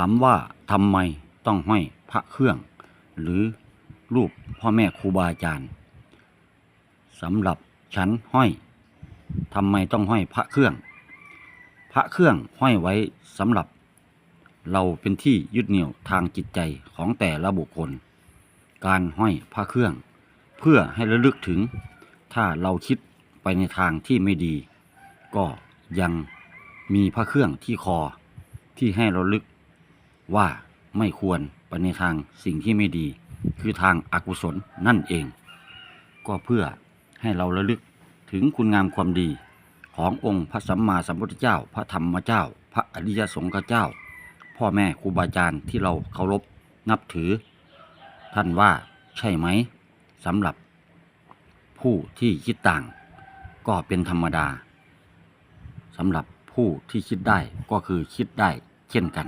ามว่าทำไมต้องห้อยพระเครื่อง หรือรูปพ่อแม่ครูบาอาจารย์สำหรับฉันห้อยทำไมต้องห้อยพระเครื่อง พระเครื่องห้อยไว้สำหรับ เราเป็นที่ยึดเหนี่ยวทางจิตใจของแต่ละบุคคล การห้อยพระเครื่อง เพื่อให้ระลึกถึง ถ้าเราคิดไปในทางที่ไม่ดี ก็ยังมีพระเครื่องที่คอที่ให้เราลึก ว่าไม่ควรไปในทางสิ่งที่ไม่ดี คือทางอากุศลนั่นเอง ก็เพื่อให้เราระลึกถึงคุณงามความดีขององค์พระสัมมาสัมพุทธเจ้า พระธรรมเจ้า พระอริยสงฆ์เจ้า พ่อแม่ครูบาอาจารย์ที่เราเคารพนับถือ ท่านว่าใช่ไหมสำหรับผู้ที่คิดต่าง ก็เป็นธรรมดาสำหรับผู้ที่คิดได้ก็คือคิดได้เช่นกัน